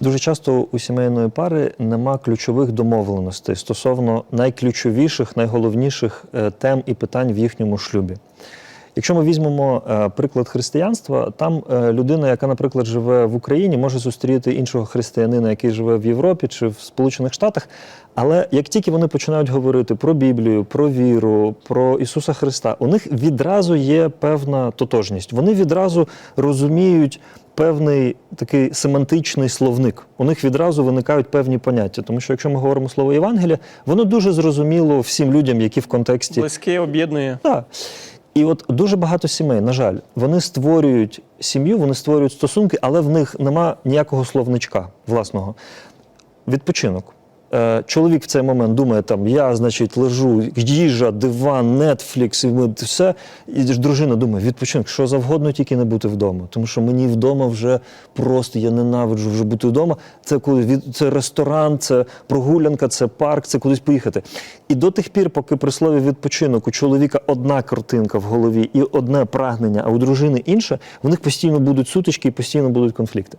Дуже часто у сімейної пари нема ключових домовленостей стосовно найключовіших, найголовніших е, тем і питань в їхньому шлюбі. Якщо ми візьмемо е, приклад християнства, там е, людина, яка, наприклад, живе в Україні, може зустріти іншого християнина, який живе в Європі чи в Сполучених Штатах. Але як тільки вони починають говорити про Біблію, про віру, про Ісуса Христа, у них відразу є певна тотожність. Вони відразу розуміють певний такий семантичний словник. У них відразу виникають певні поняття. Тому що якщо ми говоримо слово Євангелія, воно дуже зрозуміло всім людям, які в контексті Близьке об'єднує. так. І от дуже багато сімей, на жаль, вони створюють сім'ю, вони створюють стосунки, але в них нема ніякого словничка власного. Відпочинок. Е, Чоловік в цей момент думає, там я, значить, лежу, їжа, диван, Нетфлікс, і ми все. І дружина думає, відпочинок, що завгодно, тільки не бути вдома. Тому що мені вдома вже просто я ненавиджу вже бути вдома. Це коли від це ресторан, це прогулянка, це парк, це кудись поїхати. І до тих пір, поки при слові відпочинок у чоловіка одна картинка в голові і одне прагнення, а у дружини інше, в них постійно будуть сутички і постійно будуть конфлікти.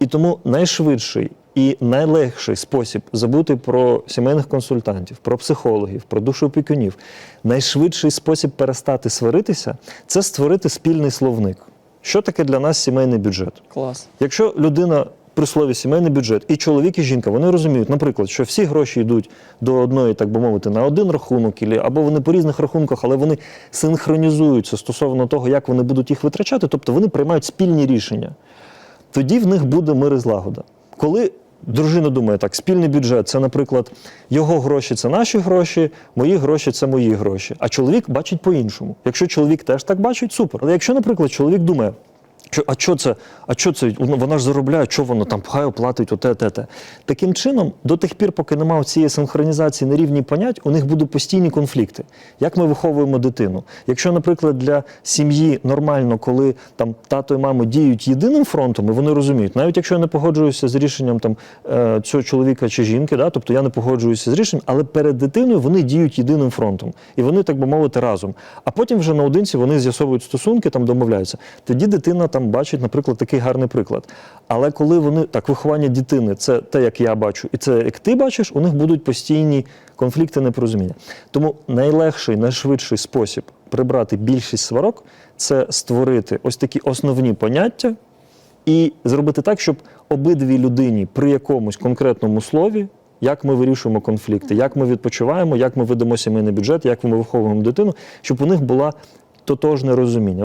І тому найшвидший і найлегший спосіб забути про сімейних консультантів, про психологів, про душоопікунів, найшвидший спосіб перестати сваритися це створити спільний словник. Що таке для нас сімейний бюджет? Клас. Якщо людина при слові сімейний бюджет і чоловік, і жінка, вони розуміють, наприклад, що всі гроші йдуть до одної, так би мовити, на один рахунок, або вони по різних рахунках, але вони синхронізуються стосовно того, як вони будуть їх витрачати, тобто вони приймають спільні рішення. Тоді в них буде мир і злагода. Коли дружина думає, так, спільний бюджет це, наприклад, його гроші це наші гроші, мої гроші це мої гроші. А чоловік бачить по-іншому. Якщо чоловік теж так бачить, супер. Але якщо, наприклад, чоловік думає, а що це? А що це? Вона ж заробляє, що воно там хай оплатить оте, те, те. Таким чином, до тих пір, поки немає цієї синхронізації на рівні понять, у них будуть постійні конфлікти. Як ми виховуємо дитину? Якщо, наприклад, для сім'ї нормально, коли там тато і мама діють єдиним фронтом, і вони розуміють, навіть якщо я не погоджуюся з рішенням там е, цього чоловіка чи жінки, да, тобто я не погоджуюся з рішенням, але перед дитиною вони діють єдиним фронтом, і вони, так би мовити, разом. А потім вже наодинці вони з'ясовують стосунки, там домовляються. Тоді дитина бачить, наприклад, такий гарний приклад. Але коли вони так, виховання дитини, це те, як я бачу, і це як ти бачиш, у них будуть постійні конфлікти, непорозуміння. Тому найлегший, найшвидший спосіб прибрати більшість сварок це створити ось такі основні поняття і зробити так, щоб обидвій людині при якомусь конкретному слові. Як ми вирішуємо конфлікти, як ми відпочиваємо, як ми ведемо сімейний бюджет, як ми виховуємо дитину, щоб у них була тотожне розуміння.